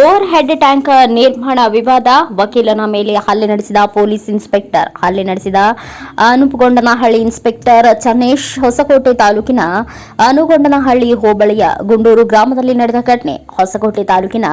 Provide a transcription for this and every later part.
Over head tank ನಿರ್ಮಾಣ ವಿವಾದ, ವಕೀಲನ ಮೇಲೆ ಹಲ್ಲೆ ನಡೆಸಿದ ಪೊಲೀಸ್ ಇನ್ಸ್ಪೆಕ್ಟರ್. ಹಲ್ಲೆ ನಡೆಸಿದ ಅನುಪಗೊಂಡನಹಳ್ಳಿ ಇನ್ಸ್ಪೆಕ್ಟರ್ ಚನ್ನೇಶ್ ಹೊಸಕೋಟೆ ತಾಲೂಕಿನ ಅನುಗೊಂಡನಹಳ್ಳಿ ಹೋಬಳಿಯ ಗುಂಡೂರು ಗ್ರಾಮದಲ್ಲಿ ನಡೆದ ಘಟನೆ. ಹೊಸಕೋಟೆ ತಾಲೂಕಿನ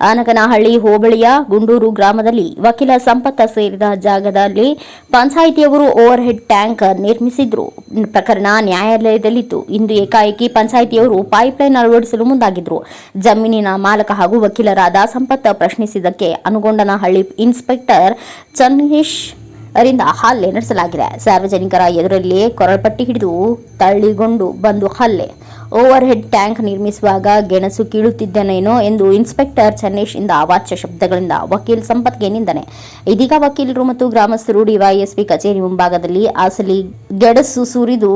ಅನಗನಹಳ್ಳಿ ಹೋಬಳಿಯ ಗುಂಡೂರು ಗ್ರಾಮದಲ್ಲಿ ವಕೀಲ ಸಂಪತ್ತ ಸೇರಿದ ಜಾಗದಲ್ಲಿ ಪಂಚಾಯಿತಿಯವರು ಓವರ್ ಹೆಡ್ ಟ್ಯಾಂಕ್ ನಿರ್ಮಿಸಿದ್ರು. ಪ್ರಕರಣ ನ್ಯಾಯಾಲಯದಲ್ಲಿತ್ತು. ಇಂದು ಏಕಾಏಕಿ ಪಂಚಾಯಿತಿಯವರು ಪೈಪ್ಲೈನ್ ಅಳವಡಿಸಲು ಮುಂದಾಗಿದ್ರು. ಜಮೀನಿನ ಮಾಲಕ ಹಾಗೂ ವಕೀಲರಾದ ಸಂಪತ್ತ ಪ್ರಶ್ನಿಸಿದ್ದಕ್ಕೆ ಅನುಗೊಂಡನಹಳ್ಳಿ ಇನ್ಸ್ಪೆಕ್ಟರ್ ಚನ್ನೇಶ್ ರಿಂದ ಹಲ್ಲೆ ನಡೆಸಲಾಗಿದೆ. ಸಾರ್ವಜನಿಕರ ಎದುರಲ್ಲಿಯೇ ಕೊರಳಪಟ್ಟಿ ಹಿಡಿದು ತಳ್ಳಿಗೊಂಡು ಬಂದು ಹಲ್ಲೆ. ಓವರ್ ಹೆಡ್ ಟ್ಯಾಂಕ್ ನಿರ್ಮಿಸುವಾಗ ಗೆಣಸು ಕೀಳುತ್ತಿದ್ದನೇನೋ ಎಂದು ಇನ್ಸ್ಪೆಕ್ಟರ್ ಚನ್ನೇಶ್ ಇಂದ ಅವಾಚ್ಯ ಶಬ್ದಗಳಿಂದ ವಕೀಲ್ ಸಂಪತ್ಗೆ ನಿಂದನೆ. ಇದೀಗ ವಕೀಲರು ಮತ್ತು ಗ್ರಾಮಸ್ಥರು ಡಿವೈಎಸ್ಪಿ ಕಚೇರಿ ಮುಂಭಾಗದಲ್ಲಿ ಅಸಲಿ ಗೆಣಸು ಸುರಿದು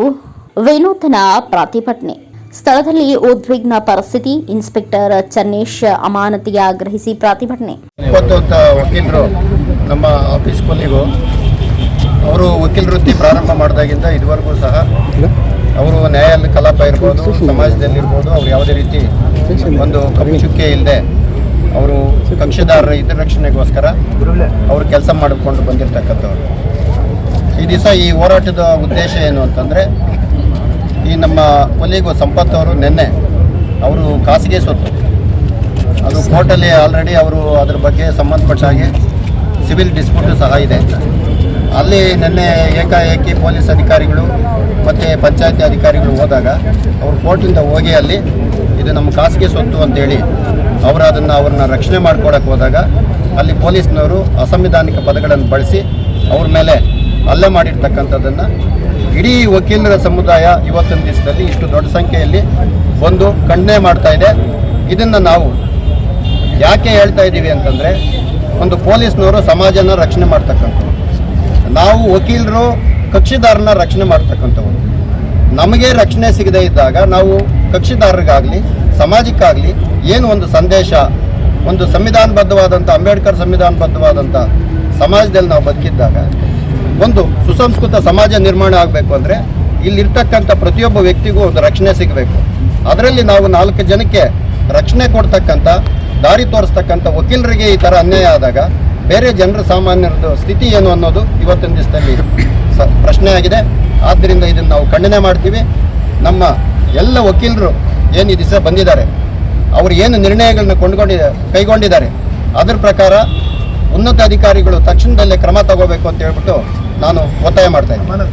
ವಿನೂತನ ಪ್ರತಿಭಟನೆ. ಸ್ಥಳದಲ್ಲಿ ಉದ್ವಿಗ್ನ ಪರಿಸ್ಥಿತಿ, ಇನ್ಸ್ಪೆಕ್ಟರ್ ಚನ್ನೇಶ್ ಅಮಾನತಿಗೆ ಆಗ್ರಹಿಸಿ ಪ್ರತಿಭಟನೆ. ನಮ್ಮ ಆಫೀಸ್ ಕೊಲ್ಲಿಗೂ ಅವರು ವಕೀಲ ವೃತ್ತಿ ಪ್ರಾರಂಭ ಮಾಡಿದಾಗಿಂದ ಇದುವರೆಗೂ ಸಹ ಅವರು ನ್ಯಾಯಾಲಯ ಕಲಾಪ ಇರ್ಬೋದು ಸಮಾಜದಲ್ಲಿರ್ಬೋದು ಅವ್ರು ಯಾವುದೇ ರೀತಿ ಒಂದು ಕಪ್ಪು ಚುಕ್ಕೆ ಇಲ್ಲದೆ ಅವರು ಕಕ್ಷಿದಾರರ ಹಿತರಕ್ಷಣೆಗೋಸ್ಕರ ಅವರು ಕೆಲಸ ಮಾಡಿಕೊಂಡು ಬಂದಿರತಕ್ಕಂಥವ್ರು. ಈ ದಿವಸ ಈ ಹೋರಾಟದ ಉದ್ದೇಶ ಏನು ಅಂತಂದರೆ, ಈ ನಮ್ಮ ಕೊಲ್ಲಿಗೂ ಸಂಪತ್ ಅವರು ನಿನ್ನೆ ಅವರು ಖಾಸಗಿ ಸ್ವತ್ತು, ಅದು ಕೋರ್ಟಲ್ಲಿ ಆಲ್ರೆಡಿ ಅವರು ಅದ್ರ ಬಗ್ಗೆ ಸಂಬಂಧಪಟ್ಟ ಹಾಗೆ ಸಿವಿಲ್ ಡಿಸ್ಪ್ಯೂಟ್ ಸಹ ಇದೆ ಅಲ್ಲಿ ನಿನ್ನೆ ಏಕಾಏಕಿ ಪೊಲೀಸ್ ಅಧಿಕಾರಿಗಳು ಮತ್ತು ಪಂಚಾಯತಿ ಅಧಿಕಾರಿಗಳು ಹೋದಾಗ ಅವರು ಕೋರ್ಟಿಂದ ಹೋಗಿ ಅಲ್ಲಿ ಇದು ನಮ್ಮ ಖಾಸಗಿ ಸ್ವತ್ತು ಅಂತೇಳಿ ಅವರು ಅದನ್ನು ಅವ್ರನ್ನ ರಕ್ಷಣೆ ಮಾಡ್ಕೊಡಕ್ಕೆ ಹೋದಾಗ ಅಲ್ಲಿ ಪೊಲೀಸ್ನವರು ಅಸಂವಿಧಾನಿಕ ಪದಗಳನ್ನು ಬಳಸಿ ಅವ್ರ ಮೇಲೆ ಹಲ್ಲೆ ಮಾಡಿರ್ತಕ್ಕಂಥದ್ದನ್ನು ಇಡೀ ವಕೀಲರ ಸಮುದಾಯ ಇವತ್ತಿನ ದಿವಸದಲ್ಲಿ ಇಷ್ಟು ದೊಡ್ಡ ಸಂಖ್ಯೆಯಲ್ಲಿ ಬಂದು ಖಂಡನೆ ಮಾಡ್ತಾ ಇದೆ. ಇದನ್ನು ನಾವು ಯಾಕೆ ಹೇಳ್ತಾ ಇದ್ದೀವಿ ಅಂತಂದರೆ ಒಂದು ಪೊಲೀಸ್ನವರು ಸಮಾಜನ ರಕ್ಷಣೆ ಮಾಡ್ತಕ್ಕಂಥವ್ರು. ನಾವು ವಕೀಲರು ಕಕ್ಷಿದಾರನ ರಕ್ಷಣೆ ಮಾಡ್ತಕ್ಕಂಥವ್ರು. ನಮಗೆ ರಕ್ಷಣೆ ಸಿಗದೇ ಇದ್ದಾಗ ನಾವು ಕಕ್ಷಿದಾರರಿಗಾಗಲಿ, ಸಮಾಜಕ್ಕಾಗಲಿ ಏನು ಒಂದು ಸಂದೇಶ, ಒಂದು ಸಂವಿಧಾನಬದ್ಧವಾದಂಥ, ಅಂಬೇಡ್ಕರ್ ಸಂವಿಧಾನಬದ್ಧವಾದಂಥ ಸಮಾಜದಲ್ಲಿ ನಾವು ಬದುಕಿದ್ದಾಗ, ಒಂದು ಸುಸಂಸ್ಕೃತ ಸಮಾಜ ನಿರ್ಮಾಣ ಆಗಬೇಕು ಅಂದರೆ ಇಲ್ಲಿರ್ತಕ್ಕಂಥ ಪ್ರತಿಯೊಬ್ಬ ವ್ಯಕ್ತಿಗೂ ಒಂದು ರಕ್ಷಣೆ ಸಿಗಬೇಕು. ಅದರಲ್ಲಿ ನಾವು ನಾಲ್ಕು ಜನಕ್ಕೆ ರಕ್ಷಣೆ ಕೊಡ್ತಕ್ಕಂಥ, ದಾರಿ ತೋರಿಸ್ತಕ್ಕಂಥ ವಕೀಲರಿಗೆ ಈ ಥರ ಅನ್ಯಾಯ ಆದಾಗ ಬೇರೆ ಜನರ ಸಾಮಾನ್ಯರದ್ದು ಸ್ಥಿತಿ ಏನು ಅನ್ನೋದು ಇವತ್ತಿನ ದಿವಸದಲ್ಲಿ ಪ್ರಶ್ನೆ ಆಗಿದೆ. ಆದ್ದರಿಂದ ಇದನ್ನು ನಾವು ಖಂಡನೆ ಮಾಡ್ತೀವಿ. ನಮ್ಮ ಎಲ್ಲ ವಕೀಲರು ಏನು ಈ ದಿವಸ ಬಂದಿದ್ದಾರೆ, ಅವರು ಏನು ನಿರ್ಣಯಗಳನ್ನ ಕೊಂಡ್ಕೊಂಡಿ, ಕೈಗೊಂಡಿದ್ದಾರೆ, ಅದರ ಪ್ರಕಾರ ಉನ್ನತ ಅಧಿಕಾರಿಗಳು ತಕ್ಷಣದಲ್ಲೇ ಕ್ರಮ ತಗೋಬೇಕು ಅಂತ ಹೇಳ್ಬಿಟ್ಟು ನಾನು ಒತ್ತಾಯ ಮಾಡ್ತಾ ಇದ್ದೀನಿ.